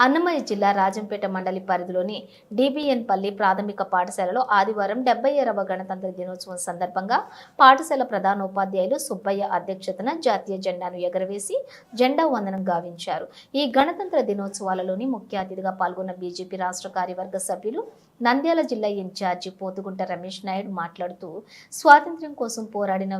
అన్నమయ్య జిల్లా రాజంపేట మండలి పరిధిలోని డిబిఎన్ పల్లి ప్రాథమిక పాఠశాలలో ఆదివారం డెబ్బై ఏడవ గణతంత్ర దినోత్సవం సందర్భంగా పాఠశాల ప్రధానోపాధ్యాయులు సుబ్బయ్య అధ్యక్షతన జాతీయ జెండాను ఎగరవేసి జెండా వందనం గావించారు. ఈ గణతంత్ర దినోత్సవాలలోని ముఖ్య అతిథిగా పాల్గొన్న బీజేపీ రాష్ట్ర కార్యవర్గ సభ్యులు నంద్యాల జిల్లా ఇన్ఛార్జి పోతుగుంట రమేష్ నాయుడు మాట్లాడుతూ స్వాతంత్ర్యం కోసం పోరాడిన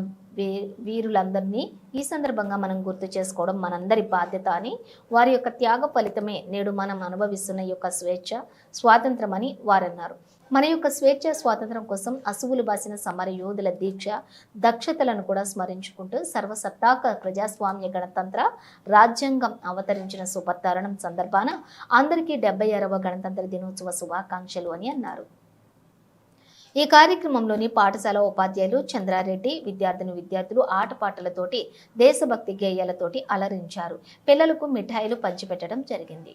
వీరులందరినీ ఈ సందర్భంగా మనం గుర్తు చేసుకోవడం మనందరి బాధ్యత అని వారి యొక్క త్యాగ ఫలితమే నేడు మనం అనుభవిస్తున్న యొక్క స్వేచ్ఛ స్వాతంత్రం అని వారన్నారు. మన యొక్క స్వేచ్ఛ స్వాతంత్రం కోసం అసువులు బాసిన సమర యోధుల దీక్ష దక్షతలను కూడా స్మరించుకుంటూ సర్వసత్తాక ప్రజాస్వామ్య గణతంత్ర రాజ్యాంగం అవతరించిన శుభతరణం సందర్భాన అందరికీ డెబ్బై ఆరవ గణతంత్ర దినోత్సవ శుభాకాంక్షలు అని అన్నారు. ఈ కార్యక్రమంలోని పాఠశాల ఉపాధ్యాయులు చంద్రారెడ్డి విద్యార్థిని విద్యార్థులు ఆటపాటలతోటి దేశభక్తి గేయాలతోటి అలరించారు. పిల్లలకు మిఠాయిలు పంచిపెట్టడం జరిగింది.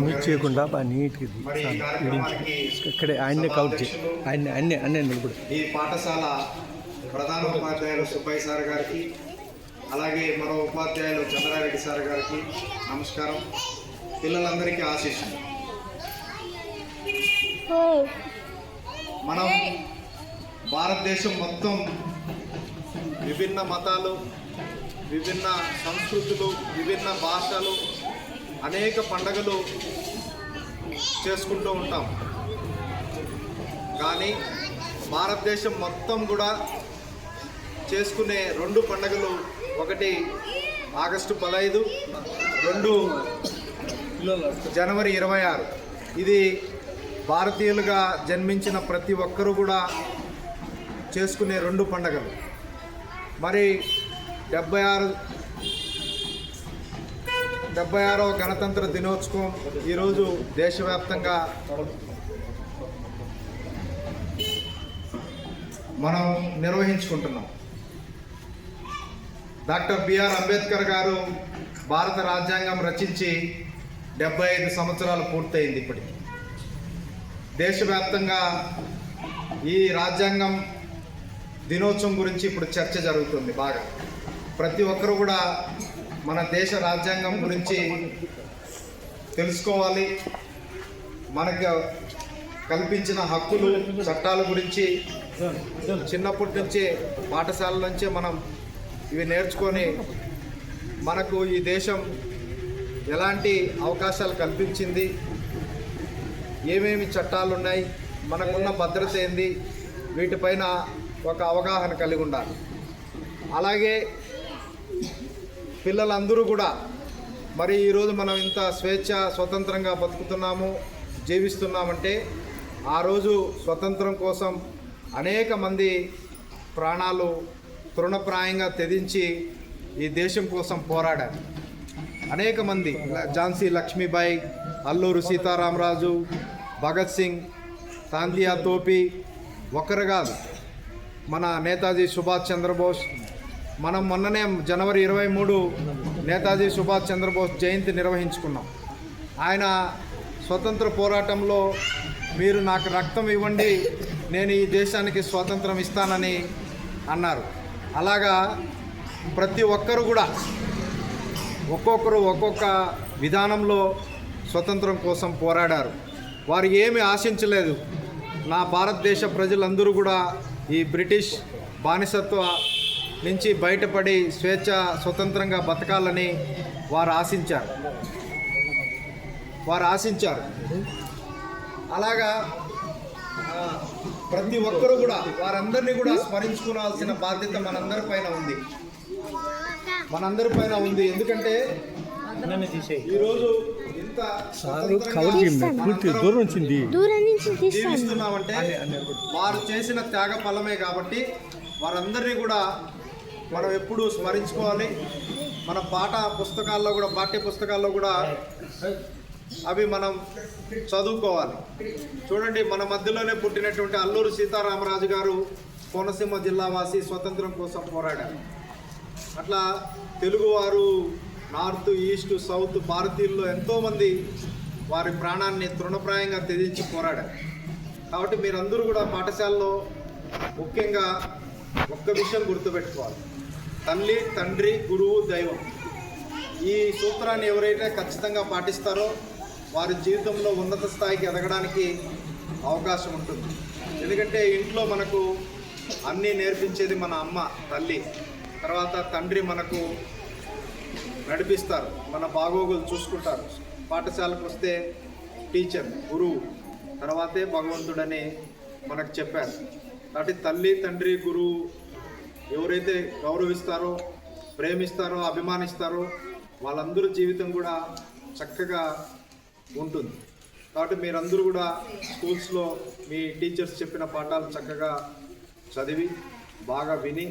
నిర్వహించాం. చేయకుండా బాగా నీట్గా ఇక్కడే ఆయన్నే కౌంట్ చేయి. ఆయన్ని అన్నే అన్నే నిలబడు. ఈ పాఠశాల ప్రధాన ఉపాధ్యాయులు సుబ్బయ్య సార్ గారికి అలాగే మరో ఉపాధ్యాయులు చంద్రారెడ్డి సార్ గారికి నమస్కారం. పిల్లలందరికీ ఆశీస్సులు. మనం భారతదేశం మొత్తం విభిన్న మతాలు విభిన్న సంస్కృతులు విభిన్న భాషలు అనేక పండగలు చేసుకుంటూ ఉంటాం. కానీ భారతదేశం మొత్తం కూడా చేసుకునే రెండు పండగలు ఒకటి ఆగస్టు పదహైదు రెండు జనవరి ఇరవై ఆరు. ఇది భారతీయులుగా జన్మించిన ప్రతి ఒక్కరూ కూడా చేసుకునే రెండు పండగలు. మరి డెబ్బై ఆరు డెబ్బై ఆరవ గణతంత్ర దినోత్సవం ఈరోజు దేశవ్యాప్తంగా మనం నిర్వహించుకుంటున్నాం. డాక్టర్ బిఆర్ అంబేద్కర్ గారు భారత రాజ్యాంగం రచించి డెబ్బై ఐదు సంవత్సరాలు పూర్తయింది ఇప్పటికి. దేశవ్యాప్తంగా ఈ రాజ్యాంగం దినోత్సవం గురించి ఇప్పుడు చర్చ జరుగుతుంది బాగా. ప్రతి ఒక్కరు కూడా మన దేశ రాజ్యాంగం గురించి తెలుసుకోవాలి. మనకు కల్పించిన హక్కులు చట్టాల గురించి చిన్నప్పటి నుంచే పాఠశాల నుంచే మనం ఇవి నేర్చుకొని మనకు ఈ దేశం ఎలాంటి అవకాశాలు కల్పించింది ఏమేమి చట్టాలు ఉన్నాయి మనకున్న భద్రత ఏంది వీటిపైన ఒక అవగాహన కలిగి ఉండాలి. అలాగే పిల్లలందరూ కూడా మరి ఈరోజు మనం ఇంత స్వేచ్ఛ స్వతంత్రంగా బతుకుతున్నాము జీవిస్తున్నామంటే ఆ రోజు స్వతంత్రం కోసం అనేక మంది ప్రాణాలు తృణప్రాయంగా తెదించి ఈ దేశం కోసం పోరాడారు. అనేక మంది ఝాన్సీ లక్ష్మీబాయి అల్లూరు సీతారామరాజు భగత్ సింగ్ తాంతియా తోపి ఒకరు కాదు మన నేతాజీ సుభాష్ చంద్రబోస్ మనం మొన్ననే జనవరి ఇరవై మూడు నేతాజీ సుభాష్ చంద్రబోస్ జయంతి నిర్వహించుకున్నాం. ఆయన స్వతంత్ర పోరాటంలో మీరు నాకు రక్తం ఇవ్వండి నేను ఈ దేశానికి స్వాతంత్రం ఇస్తానని అన్నారు. అలాగా ప్రతి ఒక్కరు కూడా ఒక్కొక్కరు ఒక్కొక్క విధానంలో స్వతంత్రం కోసం పోరాడారు. వారు ఏమి ఆశించలేదు. నా భారతదేశ ప్రజలందరూ కూడా ఈ బ్రిటిష్ బానిసత్వ నుంచి బయటపడి స్వేచ్ఛ స్వతంత్రంగా బతకాలని వారు ఆశించారు. వారు ఆశించారు. అలాగా ప్రతి ఒక్కరూ కూడా వారందరినీ కూడా స్మరించుకోవాల్సిన బాధ్యత మనందరి పైన ఉంది. మనందరి పైన ఉంది. ఎందుకంటే ఈరోజు ఇంత దూరం వచ్చింది జీవిస్తున్నామంటే వారు చేసిన త్యాగ ఫలమే కాబట్టి వారందరినీ కూడా మనం ఎప్పుడూ స్మరించుకోవాలి. మన పాఠ పుస్తకాల్లో కూడా పాఠ్య పుస్తకాల్లో కూడా అవి మనం చదువుకోవాలి. చూడండి మన మధ్యలోనే పుట్టినటువంటి అల్లూరు సీతారామరాజు గారు కోనసీమ జిల్లా వాసి స్వతంత్రం కోసం పోరాడారు. అట్లా తెలుగువారు నార్త్ ఈస్ట్ సౌత్ భారతీయుల్లో ఎంతోమంది వారి ప్రాణాన్ని తృణప్రాయంగా తెదించి పోరాడారు. కాబట్టి మీరందరూ కూడా పాఠశాలలో ముఖ్యంగా ఒక్క విషయం గుర్తుపెట్టుకోవాలి. తల్లి తండ్రి గురువు దైవం. ఈ సూత్రాన్ని ఎవరైతే ఖచ్చితంగా పాటిస్తారో వారి జీవితంలో ఉన్నత స్థాయికి ఎదగడానికి అవకాశం ఉంటుంది. ఎందుకంటే ఇంట్లో మనకు అన్నీ నేర్పించేది మన అమ్మ తల్లి. తర్వాత తండ్రి మనకు నడిపిస్తారు మన బాగోగులు చూసుకుంటారు. పాఠశాలకు వస్తే టీచర్ గురువు. తర్వాతే భగవంతుడని మనకు చెప్పారు. కాబట్టి తల్లి తండ్రి గురువు ఎవరైతే గౌరవిస్తారో ప్రేమిస్తారో అభిమానిస్తారో వాళ్ళందరూ జీవితం కూడా చక్కగా ఉంటుంది. కాబట్టి మీరందరూ కూడా స్కూల్స్లో మీ టీచర్స్ చెప్పిన పాఠాలు చక్కగా చదివి బాగా విని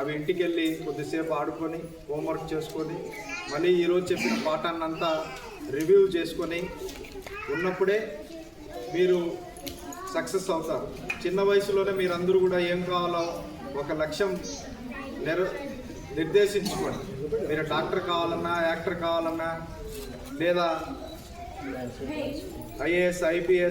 అవి ఇంటికి వెళ్ళి కొద్దిసేపు ఆడుకొని హోంవర్క్ చేసుకొని మళ్ళీ ఈరోజు చెప్పిన పాఠాన్నంతా రివ్యూ చేసుకొని ఉన్నప్పుడే మీరు సక్సెస్ అవుతారు. చిన్న వయసులోనే మీరందరూ కూడా ఏం కావాలో ఒక లక్ష్యం నెర నిర్దేశించుకోండి. మీరు డాక్టర్ కావాలన్నా యాక్టర్ కావాలన్నా లేదా ఐఏఎస్ ఐపీఎస్